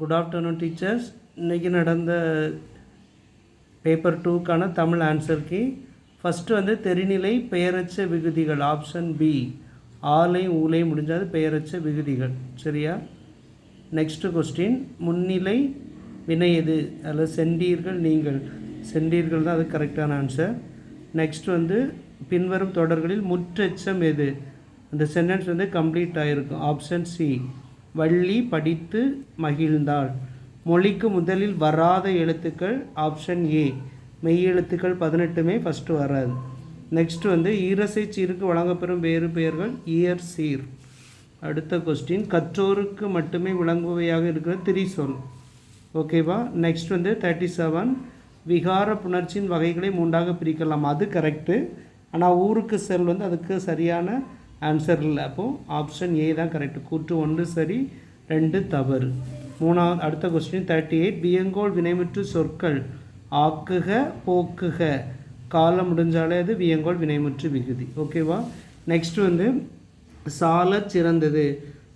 Good afternoon teachers இன்றைக்கி நடந்த paper டூக்கான தமிழ் ஆன்சர் கீ ஃபஸ்ட்டு வந்து தெரிநிலை பெயரச்ச விகுதிகள் ஆப்ஷன் பி ஆலை ஊலை முடிஞ்சாது பெயரச்ச விகுதிகள். சரியா? நெக்ஸ்ட்டு கொஸ்டின் முன்னிலை வினை எது? அதில் சென்றீர்கள் நீங்கள். சென்றீர்கள் தான் அது கரெக்டான ஆன்சர் நெக்ஸ்ட் வந்து பின்வரும் தொடர்களில் முற்றெச்சம் எது? அந்த சென்டென்ஸ் வந்து கம்ப்ளீட் ஆகிருக்கும் ஆப்ஷன் சி வள்ளி படித்து மகிழ்ந்தாள். மொழிக்கு முதலில் வராத எழுத்துக்கள் ஆப்ஷன் ஏ மெய் எழுத்துக்கள் பதினெட்டுமே ஃபஸ்ட்டு வராது. நெக்ஸ்ட் வந்து ஈரசை சீருக்கு வழங்கப்பெறும் வேறு பெயர்கள் இயர் சீர். அடுத்த கொஸ்டின் கற்றோருக்கு மட்டுமே விளங்குவையாக இருக்கிற திரிசொல். ஓகேவா நெக்ஸ்ட் வந்து தேர்ட்டி செவன் விகார புணர்ச்சியின் வகைகளை மூன்றாக பிரிக்கலாம். அது கரெக்டு ஆனால் ஊருக்கு செல் வந்து அதுக்கு சரியான ஆன்சர் இல்லை அப்போது ஆப்ஷன் ஏ தான் கரெக்ட் கூற்று ஒன்று சரி ரெண்டு தவறு. மூணாவது அடுத்த கொஸ்டின் தேர்ட்டி எயிட் வியங்கோல் வினைமுற்று சொற்கள். ஆக்குக போக்குக. காலம் முடிஞ்சாலே அது வியங்கோல் வினைமுற்று விகுதி. ஓகேவா நெக்ஸ்ட் வந்து சால சிறந்தது.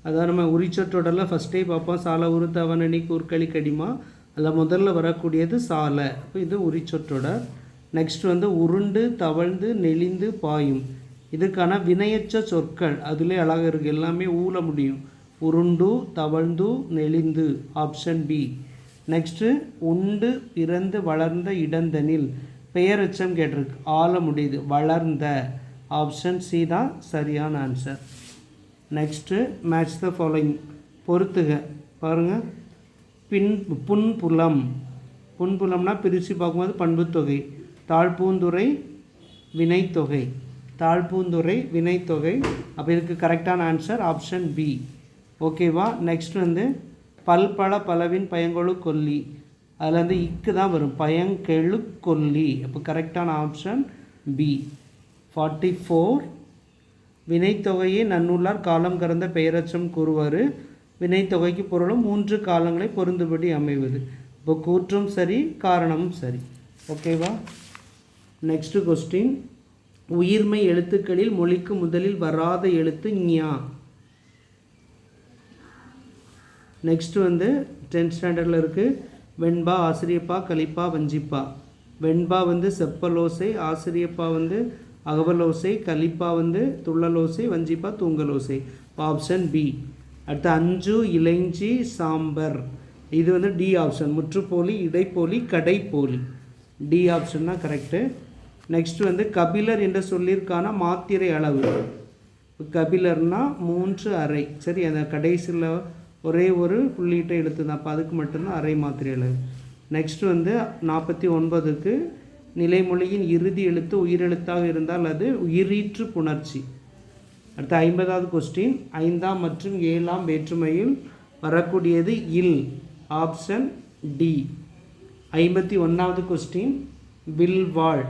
அதாவது நம்ம உரிச்சொற்றோடலாம் ஃபஸ்ட்டே பார்ப்போம். சால உருத்தவனணி கூர்க்களி கடிமா. அதில் முதல்ல வரக்கூடியது சால. அப்போ இது உரிச்சொற்றொடர் நெக்ஸ்ட் வந்து உருண்டு தவழ்ந்து நெளிந்து பாயும். இதுக்கான வினையச்ச சொற்கள் அதிலே அழகாக இருக்குது எல்லாமே ஊல முடியும். உருண்டு தவழ்ந்து நெளிந்து. ஆப்ஷன் பி நெக்ஸ்ட்டு உண்டு பிறந்து வளர்ந்த இடந்தனில் பெயரெச்சம் கேட்டிருக்கு. ஆள முடியுது. வளர்ந்த. ஆப்ஷன் சி தான் சரியான answer next match the following பொறுத்துக. பாருங்கள் பின் புன்புலம். புன்புலம்னா பிரித்து பார்க்கும்போது பண்புத்தொகை தாழ்பூந்துறை வினைத்தொகை. தாழ்பூந்துறை வினைத்தொகை. அப்போ இதுக்கு கரெக்டான ஆன்சர் ஆப்ஷன் பி ஓகேவா நெக்ஸ்ட் வந்து பல்பல பலவின் பயங்கொழு கொல்லி. அதில் வந்து இக்கு தான் வரும். பயங்கெழு கொல்லி. அப்போ கரெக்டான ஆப்ஷன் பி ஃபார்ட்டி ஃபோர் வினைத்தொகையை நன்னுள்ளார் காலம் கறந்த பெயரச்சம் கூறுவார். வினைத்தொகைக்கு பொருளும் மூன்று காலங்களை பொருந்துபடி அமைவது. இப்போ கூற்றும் சரி காரணமும் சரி. ஓகேவா நெக்ஸ்ட் கொஸ்டின் உயிர்மை எழுத்துக்களில் மொழிக்கு முதலில் வராத எழுத்து ஞா. நெக்ஸ்ட் வந்து டென்த் ஸ்டாண்டர்டில் இருக்குது வெண்பா ஆசிரியப்பா கலிப்பா வஞ்சிப்பா. வெண்பா வந்து செப்பலோசை ஆசிரியப்பா வந்து அகவலோசை கலிப்பா வந்து துள்ளலோசை வஞ்சிப்பா தூங்கலோசை. ஆப்ஷன் பி அடுத்து அஞ்சு இளைஞ்சி சாம்பர். இது வந்து டி ஆப்ஷன் முற்றுப்போலி இடைப்போலி கடைப்போலி. டி ஆப்ஷன் தான் கரெக்டு நெக்ஸ்ட் வந்து கபிலர் என்ற சொல்லிற்கான மாத்திரை அளவு. கபிலர்னா மூன்று அறை. சரி அந்த கடைசியில் ஒரே ஒரு புள்ளிகிட்ட எழுத்து தான் அப்போ அதுக்கு மட்டும்தான் அரை மாத்திரை அளவு. நெக்ஸ்ட் வந்து நாற்பத்தி ஒன்பதுக்கு நிலைமொழியின் இறுதி எழுத்து உயிரெழுத்தாக இருந்தால் அது உயிரீற்று புணர்ச்சி. அடுத்து ஐம்பதாவது கொஸ்டின் ஐந்தாம் மற்றும் ஏழாம் வேற்றுமையில் வரக்கூடியது இல் ஆப்ஷன் டி ஐம்பத்தி ஒன்றாவது கொஸ்டின் வில் வாழ்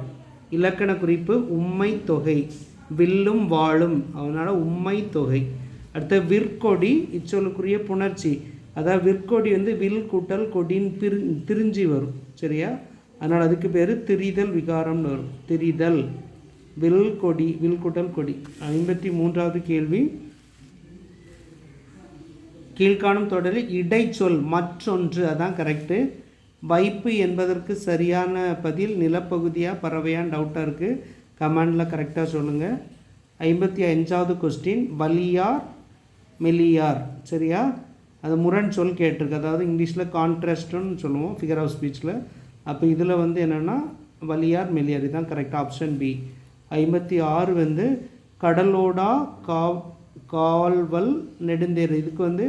இலக்கண குறிப்பு உம்மை தொகை வில்லும் வாழும். அதனால் உம்மை தொகை. அடுத்த விற்கொடி இச்சொல்லுக்குரிய புணர்ச்சி. அதாவது விற்கொடி வந்து வில் கூட்டல் கொடின் பிரி திரிஞ்சு வரும். சரியா? அதனால் அதுக்கு பேர் திரிதல் விகாரம்னு வரும். திரிதல். வில் கொடி வில் கூட்டல் கொடி. ஐம்பத்தி மூன்றாவது கேள்வி. கீழ்காணும் தொடரில் இடைச்சொல் மற்றொன்று. அதான் கரெக்டு வைப்பு என்பதற்கு சரியான பதில் நிலப்பகுதியாக பறவையான்னு டவுட்டாக இருக்குது கமெண்டில் கரெக்டாக சொல்லுங்கள் ஐம்பத்தி அஞ்சாவது கொஸ்டின் வலியார் மெலியார் சரியா? அது முரண் சொல் கேட்டிருக்கு. அதாவது இங்கிலீஷில் கான்ட்ராஸ்ட்னு சொல்லுவோம் ஃபிகர் ஆஃப் ஸ்பீச்சில் அப்போ இதில் வந்து என்னென்னா வலியார் மெலியார் இதுதான் கரெக்ட் ஆப்ஷன் பி ஐம்பத்தி ஆறு வந்து கடலோடா கா கால்வல் நெடுந்தேர். இதுக்கு வந்து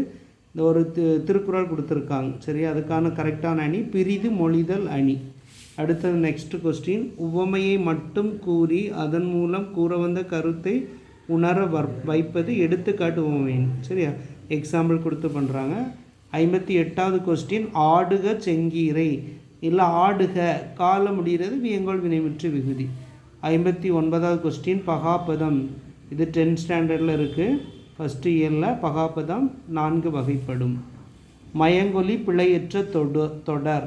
இந்த ஒரு தி திருக்குறள் கொடுத்துருக்காங்க. சரி அதுக்கான கரெக்டான அணி பிரிது மொழிதல் அணி. அடுத்தது நெக்ஸ்ட் கொஸ்டின் உவமையை மட்டும் கூறி அதன் மூலம் கூற வந்த கருத்தை உணர வர் வைப்பது எடுத்துக்காட்டு உவமையின் சரியா? எக்ஸாம்பிள் கொடுத்து பண்ணுறாங்க ஐம்பத்தி எட்டாவது கொஸ்டின் ஆடுக செங்கீரை. இல்லை ஆடுக கால முடிகிறது வியங்கோல் வினைமுற்று விகுதி. ஐம்பத்தி ஒன்பதாவது கொஸ்டின் பகாபதம். இது டென்த் ஸ்டாண்டர்டில் இருக்குது ஃபஸ்ட்டு இயரில் பகாபதம் நான்கு வகைப்படும். மயங்கொலி பிழையற்ற தொடு தொடர்.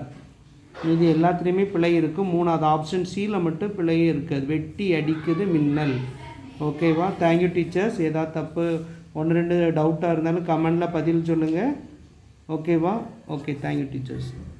இது எல்லாத்துலேயுமே பிழை இருக்கும். மூணாவது ஆப்ஷன் சியில் மட்டும் பிழையே இருக்காது. வெட்டி அடிக்குது மின்னல். ஓகேவா தேங்க்யூ டீச்சர்ஸ் ஏதாவது தப்பு ஒன்று ரெண்டு டவுட்டாக இருந்தாலும் கமெண்டில் பதில் சொல்லுங்கள் ஓகேவா ஓகே தேங்க்யூ டீச்சர்ஸ்